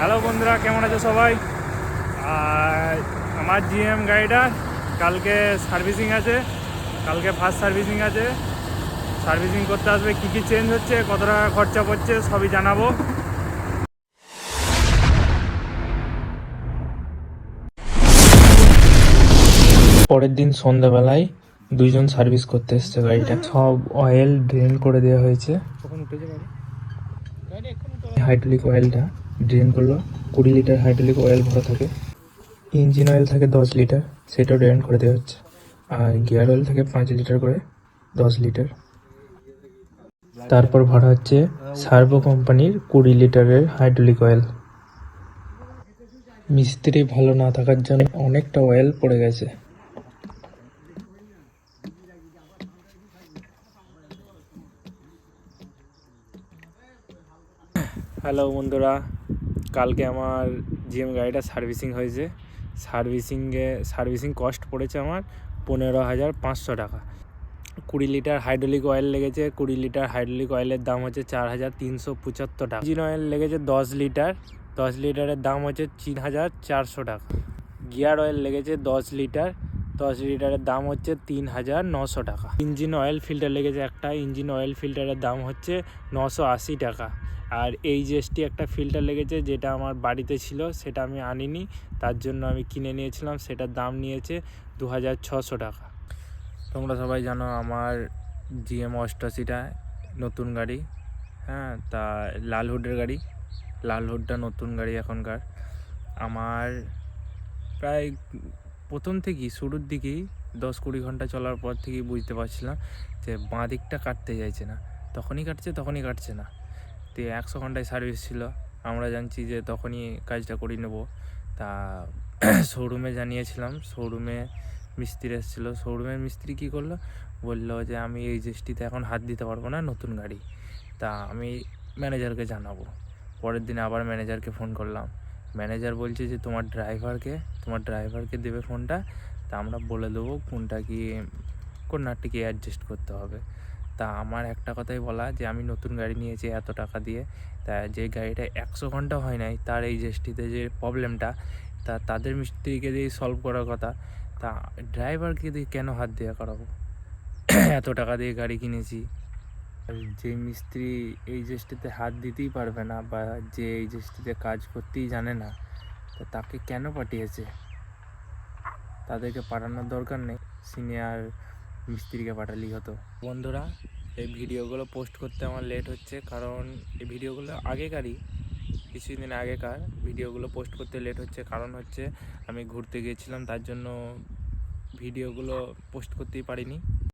Hello বন্ধুরা কেমন আছো সবাই? আর আমার জিএম গাড়িটা কালকে সার্ভিসিং আছে কালকে ফার্স্ট সার্ভিসিং আছে। সার্ভিসিং করতে আসবে কী কী চেঞ্জ হচ্ছে কত টাকা খরচা পড়ছে সবই জানাব। পরের দিন সন্ধ্যাবেলায় দুইজন সার্ভিস করতে এসছে গাড়িটা। সব অয়েল ড্রেন করে দেওয়া হয়েছে। হাইড্রোলিক অয়েলটা ড্রেন করল। কুড়ি লিটার হাইড্রোলিক অয়েল ভরা থাকে। ইঞ্জিন অয়েল থাকে দশ লিটার সেটাও ড্রেন করে দেওয়া হচ্ছে। আর গিয়ার অয়েল থাকে পাঁচ লিটার করে, দশ লিটার তারপর ভরা হচ্ছে সার্ভো কোম্পানির কুড়ি লিটারের হাইড্রোলিক অয়েল মিস্ত্রি ভালো না থাকার জন্য অনেকটা অয়েল পড়ে গেছে। হ্যালো বন্ধুরা। কালকে আমার জিএম গাড়িটা সার্ভিসিং হয়েছে। সার্ভিসিংয়ে, সার্ভিসিং কস্ট পড়েছে আমার পনেরো হাজার পাঁচশো টাকা। কুড়ি লিটার হাইড্রোলিক অয়েল লেগেছে, কুড়ি লিটার হাইড্রোলিক অয়েলের দাম হচ্ছে চার হাজার তিনশো পঁচাত্তর টাকা। ইঞ্জিন অয়েল লেগেছে দশ লিটার, দশ লিটারের দাম হচ্ছে তিন হাজার চারশো টাকা। গিয়ার অয়েল লেগেছে দশ লিটার দশ লিটারের দাম হচ্ছে তিন হাজার নশো টাকা। ইঞ্জিন অয়েল ফিল্টার লেগেছে একটা। ইঞ্জিন অয়েল ফিল্টারের দাম হচ্ছে নশো আশি টাকা। আর এই জিএসটি একটা ফিল্টার লেগেছে, যেটা আমার বাড়িতে ছিল, সেটা আমি আনিনি। তার জন্য আমি কিনে নিয়েছিলাম, সেটার দাম নিয়েছে দু হাজার ছশো টাকা। তোমরা সবাই জানো আমার জিএম অষ্টাশিটা নতুন গাড়ি। হ্যাঁ তা লাল হুডের গাড়ি। লাল হুডটা নতুন গাড়ি এখনকার। আমার প্রায় প্রথম থেকেই শুরুর দিকেই দশ কুড়ি ঘণ্টা চলার পর থেকেই বুঝতে পারছিলাম যে বাঁ দিকটা কাটতে চাইছে না। তখনই কাটছে তখনই কাটছে না। তো একশো ঘন্টায় সার্ভিস ছিল। আমরা জানছি যে তখনই কাজটা করে নেব। তা শোরুমে জানিয়েছিলাম। শোরুমে মিস্ত্রি এসেছিল। শোরুমের মিস্ত্রি কী করল? বলল যে, আমি এই জিএসটিতে এখন হাত দিতে পারব না, নতুন গাড়ি। তা আমি ম্যানেজারকে জানাব। পরের দিন আবার ম্যানেজারকে ফোন করলাম। ম্যানেজার বলছে যে, তোমার ড্রাইভারকে তোমার ড্রাইভারকে দেবে ফোনটা তা আমরা বলে দেবো কোনটা কি কোন নাটটি কি অ্যাডজাস্ট করতে হবে। তা আমার একটা কথাই বলা যে, আমি নতুন গাড়ি নিয়েছি এত টাকা দিয়ে, তা যে গাড়িটা একশো ঘণ্টা হয় নাই, তার এই জিএসটিতে যে প্রবলেমটা তা তাদের মিস্ত্রিকে দিয়ে সলভ করার কথা, তা ড্রাইভারকে দিয়ে কেন হাত দেওয়া করাবো? এত টাকা দিয়ে গাড়ি কিনেছি আর যে মিস্ত্রি এই জিনিসটিতে হাত দিতেই পারবে না বা যে এই জিনিসটিতে কাজ করতেই জানে না, তা তাকে কেন পাঠিয়েছে? তাদেরকে পাঠানোর দরকার নেই, সিনিয়র মিস্ত্রিকে পাঠালেই হতো। বন্ধুরা, এই ভিডিওগুলো পোস্ট করতে আমার লেট হচ্ছে, কারণ এই ভিডিওগুলো আগেকারই, কিছুদিন আগেকার ভিডিওগুলো পোস্ট করতে লেট হচ্ছে। কারণ হচ্ছে, আমি ঘুরতে গিয়েছিলাম, তার জন্য ভিডিওগুলো পোস্ট করতেই পারিনি।